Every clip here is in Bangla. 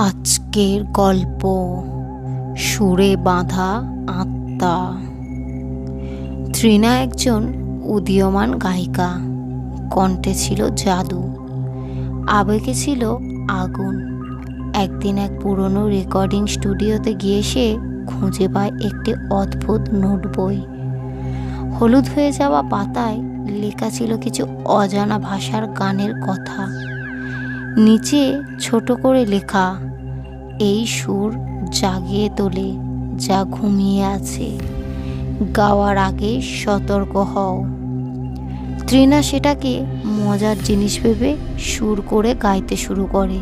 আজকের গল্প সুরে বাঁধা আত্মা। তৃণা একজন উদীয়মান গায়িকা। কণ্ঠে ছিল জাদু। আবেগে ছিল আগুন। একদিন এক পুরনো রেকর্ডিং স্টুডিওতে গিয়ে সে খুঁজে পায় একটি অদ্ভুত নোট বই। হলুদ হয়ে যাওয়া পাতায় লেখা ছিল কিছু অজানা ভাষার গানের কথা। নিচে ছোট করে লেখা এই সুর জাগিয়ে তোলে, যা ঘুমিয়ে আছে। গাওয়ার আগে সতর্ক হও। তৃণা সেটাকে মজার জিনিস ভেবে সুর করে গাইতে শুরু করে।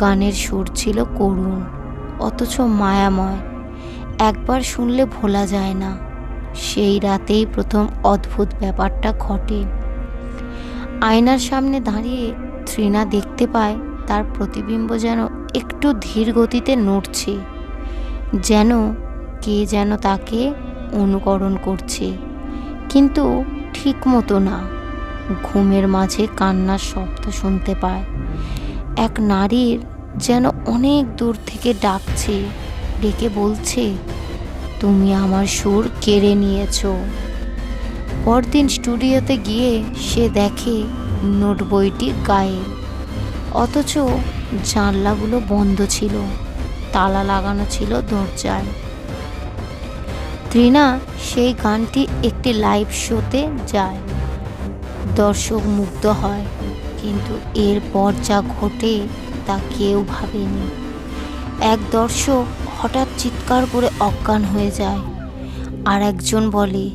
গানের সুর ছিল করুণ, অথচ মায়াময়। একবার শুনলে ভোলা যায় না। সেই রাতেই প্রথম অদ্ভুত ব্যাপারটা ঘটে। আয়নার সামনে দাঁড়িয়ে তৃণা দেখতে পায় তার প্রতিবিম্ব যেন একটু ধীর গতিতে নড়ছে, যেন কে যেন তাকে অনুকরণ করছে। কিন্তু ঠিক মতো না, ঘুমের মাঝে কান্নার শব্দ শুনতে পায়। এক নারীর যেন অনেক দূর থেকে ডাকছে, ডেকে বলছে, তুমি আমার সুর কেড়ে নিয়েছ। পরদিন স্টুডিওতে গিয়ে সে দেখে নোট বইটি গায়ে অথচ জানলাগুলো বন্ধ ছিল। তালা লাগানো ছিল দরজায়। তৃণা সেই গানটি একটি লাইভ শোতে যায়। দর্শক মুগ্ধ হয়, কিন্তু এরপর যা ঘটে তা কেউ ভাবেনি। এক দর্শক হঠাৎ চিৎকার করে অজ্ঞান হয়ে যায়। আর একজন বলে,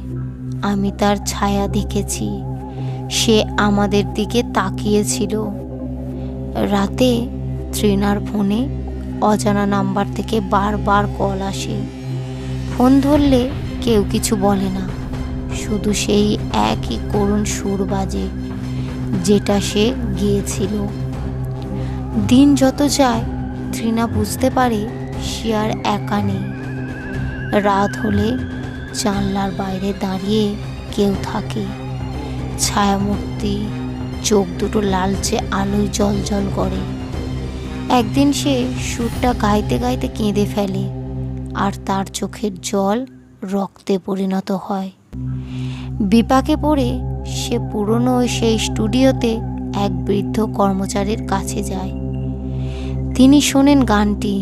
আমি তার ছায়া দেখেছি। সে আমাদের দিকে তাকিয়েছিল। রাতে তৃণার ফোনে অজানা নাম্বার থেকে বারবার কল আসে। ফোন ধরলে কেউ কিছু বলে না। শুধু সেই একই করুণ সুর বাজে, যেটা সে গিয়েছিল। দিন যত যায় তৃণা বুঝতে পারে সে আর একা নেই। রাত হলে জানলার বাইরে দাঁড়িয়ে কেউ থাকে। ছায়ামূর্তি, চোখ দুটো লালচে আলোয় জল জল করে। একদিন সে সুরটা গাইতে গাইতে কেঁদে ফেলে, আর তার চোখের জল রক্তে পরিণত হয়। বিপাকে পড়ে সে পুরনো সেই স্টুডিওতে এক বৃদ্ধ কর্মচারীর কাছে যায়। তিনি শোনেন গানটি,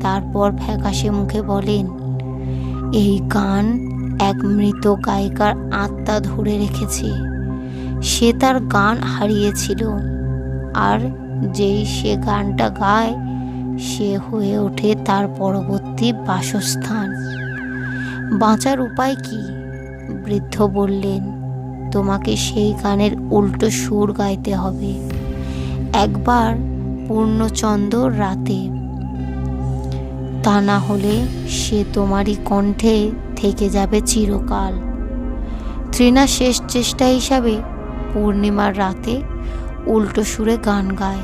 তারপর ফ্যাকাশে মুখে বলেন, এই গান এক মৃত গায়িকার আত্মা ধরে রেখেছে। সে তার গান হারিয়েছিল, আর যেই সে গানটা গায়, সে হয়ে ওঠে তার পরবর্তী বাসস্থান। বাঁচার উপায় কি? বৃদ্ধ বললেন, তোমাকে সেই গানের উল্টো সুর গাইতে হবে। একবার পূর্ণচন্দ্র রাতে। তা না হলে সে তোমারই কণ্ঠে থেকে যাবে চিরকাল। তৃণা শেষ চেষ্টা হিসাবে পূর্ণিমার রাতে উল্টো সুরে গান গায়।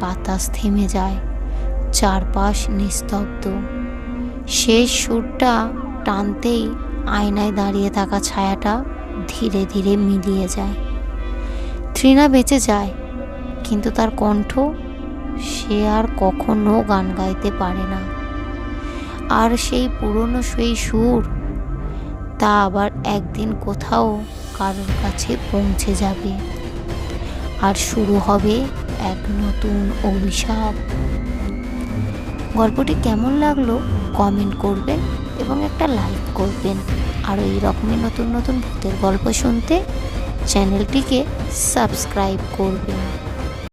বাতাস থেমে যায়, চারপাশ নিস্তব্ধ। শেষ সুরটা টানতেই আয়নায় দাঁড়িয়ে থাকা ছায়াটা ধীরে ধীরে মিলিয়ে যায়। তৃণা বেঁচে যায়, কিন্তু তার কণ্ঠ সে আর কখনো গান গাইতে পারে না। আর সেই পুরনো সেই সুর, তা আবার একদিন কোথাও কারোর কাছে পৌঁছে যাবে। আর শুরু হবে এক নতুন অভিশাপ। গল্পটি কেমন লাগল কমেন্ট করবেন এবং একটা লাইক করবেন। আর এই রকমই নতুন নতুন ভূতের গল্প শুনতে চ্যানেলটিকে সাবস্ক্রাইব করবেন।